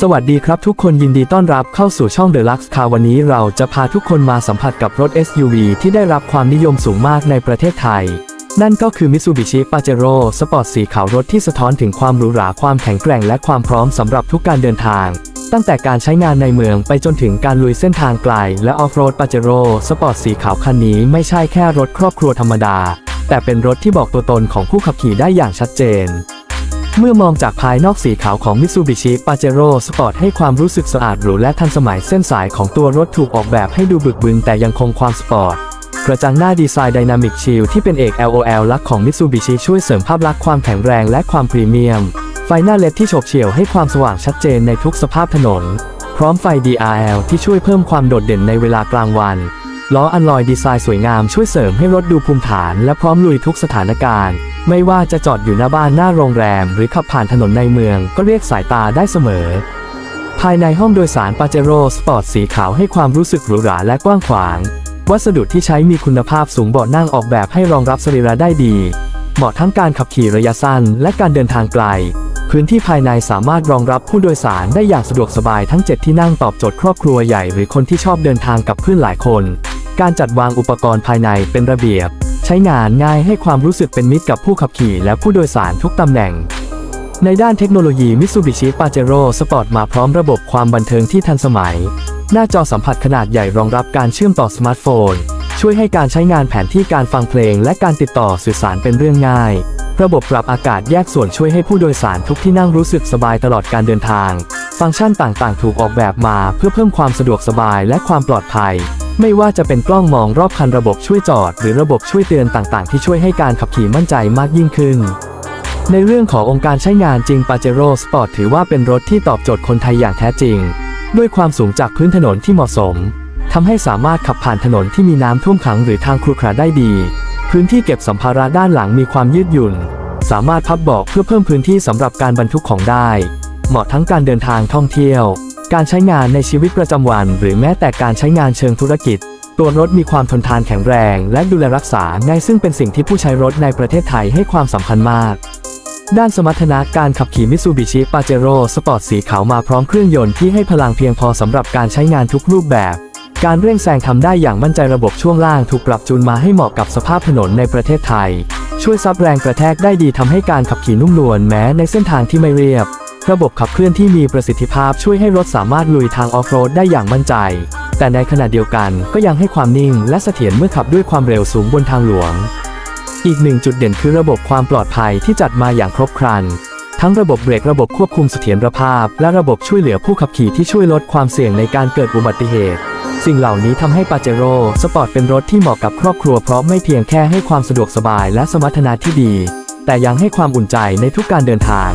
สวัสดีครับทุกคนยินดีต้อนรับเข้าสู่ช่อง The Lux Car วันนี้เราจะพาทุกคนมาสัมผัสกับรถ SUV ที่ได้รับความนิยมสูงมากในประเทศไทย นั่นก็คือ Mitsubishi Pajero Sport สีขาวรถที่สะท้อนถึงความหรูหราความแข็งแกร่งและความพร้อมสำหรับทุกการเดินทาง ตั้งแต่การใช้งานในเมืองไปจนถึงการลุยเส้นทางไกล และออฟโรด Pajero Sport สีขาวคันนี้ไม่ใช่แค่รถครอบครัวธรรมดา แต่เป็นรถที่บอกตัวตนของผู้ขับขี่ได้อย่างชัดเจน เมื่อมองจากภายนอกสีขาวของ Mitsubishi Pajero Sport ให้ความรู้สึกสะอาดหรูและทันสมัยเส้นสายของตัวรถถูกออกแบบให้ดูบึกบึนแต่ยังคงความสปอร์ตกระจังหน้าดีไซน์ไดนามิกชิลที่เป็นเอก LOL ลักษณ์ของ Mitsubishi ช่วยเสริมภาพลักษณ์ความแข็งแรงและความพรีเมียม ไฟหน้าเลดที่โฉบเฉี่ยวให้ความสว่างชัดเจนในทุกสภาพถนน พร้อมไฟ DRL ที่ช่วยเพิ่มความโดดเด่นในเวลากลางวัน ล้ออันลอยดีไซน์สวยงามช่วยเสริมให้รถดูภูมิฐานและพร้อมลุยทุกสถานการณ์ ไม่ว่าจะจอดอยู่หน้าบ้านหน้าโรงแรม หรือขับผ่านถนนในเมืองก็เรียกสายตาได้เสมอ ภายในห้องโดยสารปาเจโร่สปอร์ตสีขาวให้ความรู้สึกหรูหราและกว้างขวาง วัสดุที่ใช้มีคุณภาพสูงเบาะนั่งออกแบบให้รองรับสรีระได้ดี เหมาะทั้งการขับขี่ระยะสั้น และการเดินทางไกลพื้นที่ภายในสามารถรองรับผู้โดยสารได้อย่างสะดวกสบายทั้ง 7 ที่นั่งตอบโจทย์ครอบครัวใหญ่หรือคนที่ชอบเดินทางกับเพื่อนหลายคน การจัดวางอุปกรณ์ภายในเป็นระเบียบ ใช้งานง่ายให้ความรู้สึกเป็นมิตรกับผู้ขับขี่และผู้โดยสารทุกตำแหน่ง ในด้านเทคโนโลยี Mitsubishi Pajero Sport มาพร้อมระบบความบันเทิงที่ทันสมัย หน้าจอสัมผัสขนาดใหญ่รองรับการเชื่อมต่อสมาร์ทโฟน ช่วยให้การใช้งานแผนที่การฟังเพลง และการติดต่อสื่อสารเป็นเรื่องง่าย ระบบปรับอากาศแยกส่วนช่วยให้ผู้โดยสารทุกที่นั่งรู้สึกสบายตลอดการเดินทาง ฟังก์ชันต่างๆ ถูกออกแบบมาเพื่อเพิ่มความสะดวกสบายและความปลอดภัย ไม่ว่าจะเป็นกล้องมองรอบคันระบบช่วยจอด หรือระบบช่วยเตือนต่างๆ ที่ช่วยให้การขับขี่มั่นใจมากยิ่งขึ้น ในเรื่องขององค์การใช้งานจริง Pajero Sport ถือว่าเป็นรถที่ตอบโจทย์คนไทยอย่างแท้จริง ด้วยความสูงจากพื้นถนนที่เหมาะสมทำให้สามารถขับผ่านถนนที่มีน้ำท่วมขังหรือทางครุขระได้ดี พื้นที่เก็บสัมภาระด้านหลังมีความยืดหยุ่น สามารถพับเบาะเพื่อเพิ่มพื้นที่สำหรับการบรรทุกของได้ เหมาะทั้งการเดินทางท่องเที่ยว การใช้งานในชีวิตประจำวัน หรือแม้แต่การใช้งานเชิงธุรกิจ ตัวรถมีความทนทานแข็งแรง และดูแลรักษาง่ายซึ่งเป็นสิ่งที่ผู้ใช้รถในประเทศไทยให้ความสำคัญมาก ด้านสมรรถนะการขับขี่ Mitsubishi Pajero Sport สีขาวมาพร้อมเครื่องยนต์ที่ให้พลังเพียงพอสำหรับการใช้งานทุกรูปแบบ การเร่งแซงทำได้อย่างมั่นใจระบบช่วงล่างถูกปรับจูนมาให้เหมาะกับสภาพถนนในประเทศไทย ช่วยซับแรงกระแทกได้ดีทำให้การขับขี่นุ่มนวลแม้ในเส้นทางที่ไม่เรียบ ระบบขับเคลื่อนที่มีประสิทธิภาพช่วยให้รถสามารถลุยทางออฟโรดได้อย่างมั่นใจ แต่ในขณะเดียวกันก็ยังให้ความนิ่งและเสถียรเมื่อขับด้วยความเร็วสูงบนทางหลวง อีกหนึ่งจุดเด่นคือระบบความปลอดภัยที่จัดมาอย่างครบครัน ทั้งระบบเบรกระบบควบคุมเสถียรภาพ และระบบช่วยเหลือผู้ขับขี่ที่ช่วยลดความเสี่ยงในการเกิดอุบัติเหตุ สิ่งเหล่านี้ทำให้ปาเจโร่สปอร์ตเป็นรถที่เหมาะกับครอบครัวเพราะไม่เพียงแค่ให้ความสะดวกสบายและสมรรถนะที่ดี แต่ยังให้ความอุ่นใจในทุกการเดินทาง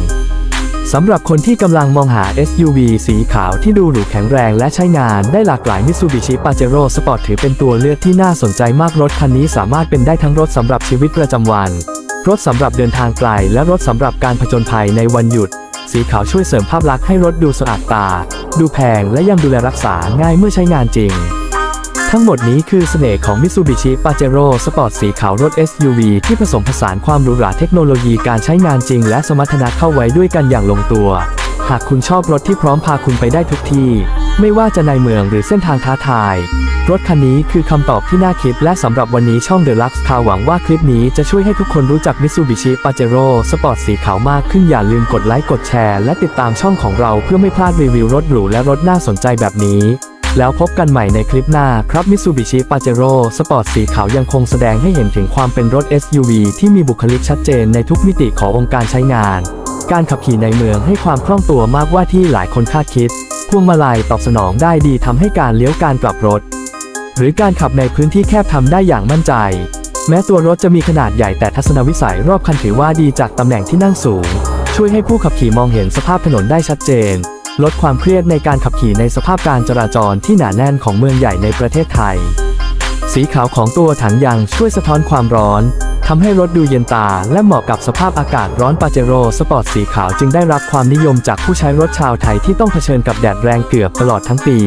สำหรับคนที่กำลังมองหา SUV สีขาวที่ดูหรูแข็งแรงและใช้งานได้หลากหลาย Mitsubishi Pajero Sport ถือเป็นตัวเลือกที่น่าสนใจมากรถคันนี้สามารถเป็นได้ทั้งรถสำหรับชีวิตประจำวัน รถสำหรับเดินทางไกล และรถสำหรับการผจญภัยในวันหยุด สีขาวช่วยเสริมภาพลักษณ์ให้รถดูสะอาดตา ดูแพงและยังดูแลรักษาง่ายเมื่อใช้งานจริง ทั้งหมดนี้คือเสน่ห์ของ Mitsubishi Pajero Sport สีขาวรถ SUV ที่ผสมผสานความหรูหราเทคโนโลยีการใช้งานจริง และสมรรถนะเข้าไว้ด้วยกันอย่างลงตัว หากคุณชอบรถที่พร้อมพาคุณไปได้ทุกที่ ไม่ว่าจะในเมืองหรือเส้นทางท้าทาย รถคันนี้คือคำตอบที่น่าคิด และสำหรับวันนี้ช่อง The Lux Car หวังว่าคลิปนี้จะช่วยให้ทุกคนรู้จัก Mitsubishi Pajero Sport สีขาวมากขึ้นอย่าลืมกดไลค์กดแชร์และติดตามช่องของเราเพื่อไม่พลาดรีวิวรถหรูและรถน่าสนใจแบบนี้ แล้วพบกันใหม่ในคลิปหน้าครับ Mitsubishi Pajero Sport สีขาวยังคงแสดงให้เห็นถึงความเป็นรถ SUV ที่มีบุคลิกชัดเจนในทุกมิติขององค์การใช้งาน การขับขี่ในเมืองให้ความคล่องตัวมากกว่าที่หลายคนคาดคิดพวงมาลัยตอบสนองได้ดีทำให้การเลี้ยวการกลับรถ หรือการขับในพื้นที่แคบทำได้อย่างมั่นใจ แม้ตัวรถจะมีขนาดใหญ่แต่ทัศนวิสัยรอบคันถือว่าดีจากตำแหน่งที่นั่งสูง ช่วยให้ผู้ขับขี่มองเห็นสภาพถนนได้ชัดเจน ลดความเครียดในการขับขี่ในสภาพการจราจรที่หนาแน่นของเมืองใหญ่ในประเทศไทย สีขาวของตัวถังยางช่วยสะท้อนความร้อนทำให้รถดูเย็นตาและเหมาะกับสภาพอากาศร้อนปาเจโร่สปอร์ตสีขาวจึงได้รับความนิยมจากผู้ใช้รถชาวไทยที่ต้องเผชิญกับแดดแรงเกือบตลอดทั้งปี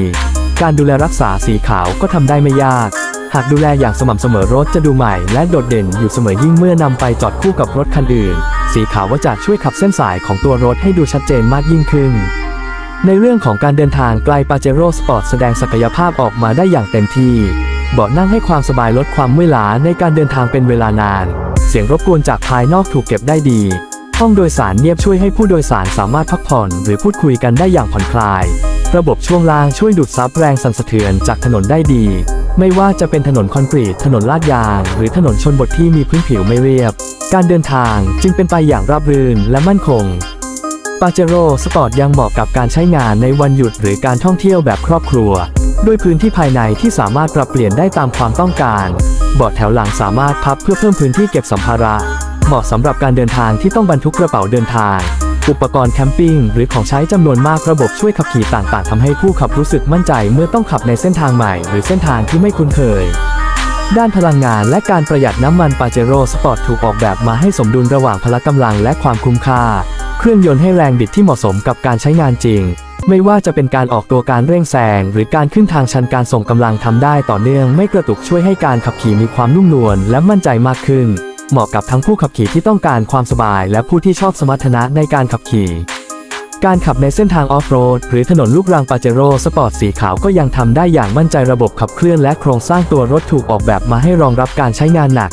การดูแลรักษาสีขาวก็ทำได้ไม่ยาก หากดูแลอย่างสม่ำเสมอรถจะดูใหม่และโดดเด่นอยู่เสมอยิ่งเมื่อนำไปจอดคู่กับรถคันอื่น สีขาวว่าจะช่วยขับเส้นสายของตัวรถให้ดูชัดเจนมากยิ่งขึ้น ในเรื่องของการเดินทางไกลปาเจโร่สปอร์ตแสดงศักยภาพออกมาได้อย่างเต็มที่ เบาะนั่งให้ความสบายลดความเมื่อยล้าในการเดินทางเป็นเวลานาน เสียงรบกวนจากภายนอกถูกเก็บได้ดี ห้องโดยสารเงียบช่วยให้ผู้โดยสารสามารถพักผ่อน หรือพูดคุยกันได้อย่างผ่อนคลาย ระบบช่วงล่างช่วยดูดซับแรงสั่นสะเทือนจากถนนได้ดี ไม่ว่าจะเป็นถนนคอนกรีต ถนนลาดยาง หรือถนนชนบทที่มีพื้นผิวไม่เรียบ การเดินทางจึงเป็นไปอย่างราบรื่นและมั่นคง ปาเจโร่สปอร์ตยังเหมาะกับการใช้งานในวันหยุดหรือการท่องเที่ยวแบบครอบครัว ด้วยพื้นที่ภายในที่สามารถปรับเปลี่ยนได้ตามความต้องการเบาะแถวหลังสามารถพับเพื่อเพิ่มพื้นที่เก็บสัมภาระ เหมาะสำหรับการเดินทางที่ต้องบรรทุกกระเป๋าเดินทาง อุปกรณ์แคมปิ้งหรือของใช้จำนวนมากระบบช่วยขับขี่ต่างๆทำให้ผู้ขับรู้สึกมั่นใจเมื่อต้องขับในเส้นทางใหม่ หรือเส้นทางที่ไม่คุ้นเคยด้านพลังงานและการประหยัดน้ำมันปาเจโร่สปอร์ตถูกออกแบบมาให้สมดุลระหว่างพละกำลังและความคุ้มค่า เครื่องยนต์ให้แรงบิดที่เหมาะสมกับการใช้งานจริง ไม่ว่าจะเป็นการออกตัวการเร่งแซงหรือการขึ้นทางชันการส่งกำลังทำได้ต่อเนื่อง ไม่กระตุกช่วยให้การขับขี่มีความนุ่มนวลและมั่นใจมากขึ้น เหมาะกับทั้งผู้ขับขี่ที่ต้องการความสบาย และผู้ที่ชอบสมรรถนะในการขับขี่ การขับในเส้นทางออฟโรดหรือถนนลูกรังปาเจโร่สปอร์ตสีขาวก็ยังทำได้อย่างมั่นใจระบบขับเคลื่อนและโครงสร้างตัวรถถูกออกแบบมาให้รองรับการใช้งานหนัก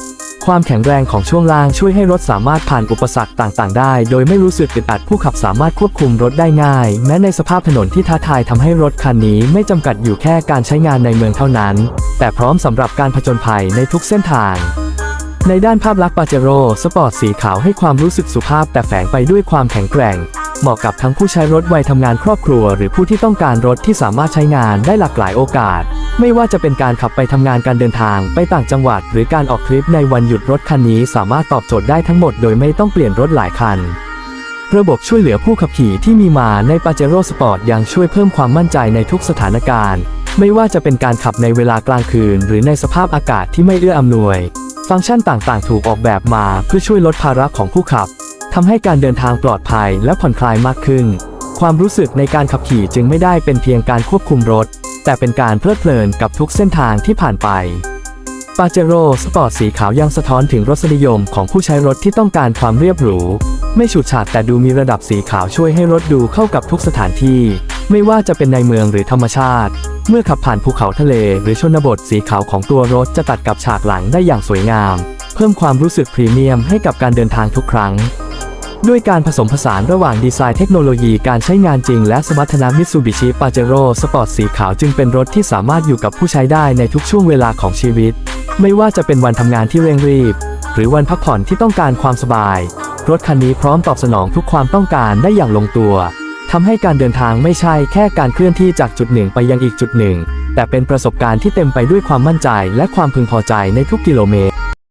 ความแข็งแรงของช่วงล่างช่วยให้รถสามารถผ่านอุปสรรคต่างๆ ได้ โดยไม่รู้สึกอึดอัดผู้ขับสามารถควบคุมรถได้ง่าย แม้ในสภาพถนนที่ท้าทายทำให้รถคันนี้ไม่จำกัดอยู่แค่การใช้งานในเมืองเท่านั้น แต่พร้อมสำหรับการผจญภัยในทุกเส้นทาง ในด้านภาพลักษณ์ปาเจโร่สปอร์ตสีขาวให้ความรู้สึกสุภาพแต่แฝงไปด้วยความแข็งแกร่ง เหมาะกับทั้งผู้ใช้รถวัยทำงานครอบครัว หรือผู้ที่ต้องการรถที่สามารถใช้งานได้หลากหลายโอกาส ไม่ว่าจะเป็นการขับไปทำงานการเดินทาง ไปต่างจังหวัด หรือการออกทริปในวันหยุดรถคันนี้สามารถตอบโจทย์ได้ทั้งหมดโดยไม่ต้องเปลี่ยนรถหลายคันระบบช่วยเหลือผู้ขับขี่ที่มีมาใน Pajero Sport ยังช่วยเพิ่มความมั่นใจในทุกสถานการณ์ ไม่ว่าจะเป็นการขับในเวลากลางคืน หรือในสภาพอากาศที่ไม่เอื้ออำนวย ฟังก์ชันต่างๆ ถูกออกแบบมาเพื่อช่วยลดภาระของผู้ขับทำให้การเดินทางปลอดภัยและผ่อนคลายมากขึ้น ความรู้สึกในการขับขี่จึงไม่ได้เป็นเพียงการควบคุมรถ แต่เป็นการเพลิดเพลินกับทุกเส้นทางที่ผ่านไปปาเจโร่สปอร์ตสีขาวยังสะท้อนถึงรสนิยมของผู้ใช้รถที่ต้องการความเรียบหรู ไม่ฉูดฉาดแต่ดูมีระดับสีขาวช่วยให้รถดูเข้ากับทุกสถานที่ ไม่ว่าจะเป็นในเมืองหรือธรรมชาติ เมื่อขับผ่านภูเขาทะเลหรือชนบทสีขาวของตัวรถจะตัดกับฉากหลังได้อย่างสวยงาม เพิ่มความรู้สึกพรีเมียมให้กับการเดินทางทุกครั้ง ด้วยการผสมผสานระหว่างดีไซน์เทคโนโลยีการใช้งานจริงและสมรรถนะมิตซูบิชิปาเจโร่สปอร์ตสีขาวจึงเป็นรถที่สามารถอยู่กับผู้ใช้ได้ในทุกช่วงเวลาของชีวิต ไม่ว่าจะเป็นวันทำงานที่เร่งรีบ หรือวันพักผ่อนที่ต้องการความสบาย รถคันนี้พร้อมตอบสนองทุกความต้องการได้อย่างลงตัว ทำให้การเดินทางไม่ใช่แค่การเคลื่อนที่จากจุดหนึ่งไปยังอีกจุดหนึ่ง แต่เป็นประสบการณ์ที่เต็มไปด้วยความมั่นใจและความพึงพอใจในทุกกิโลเมตร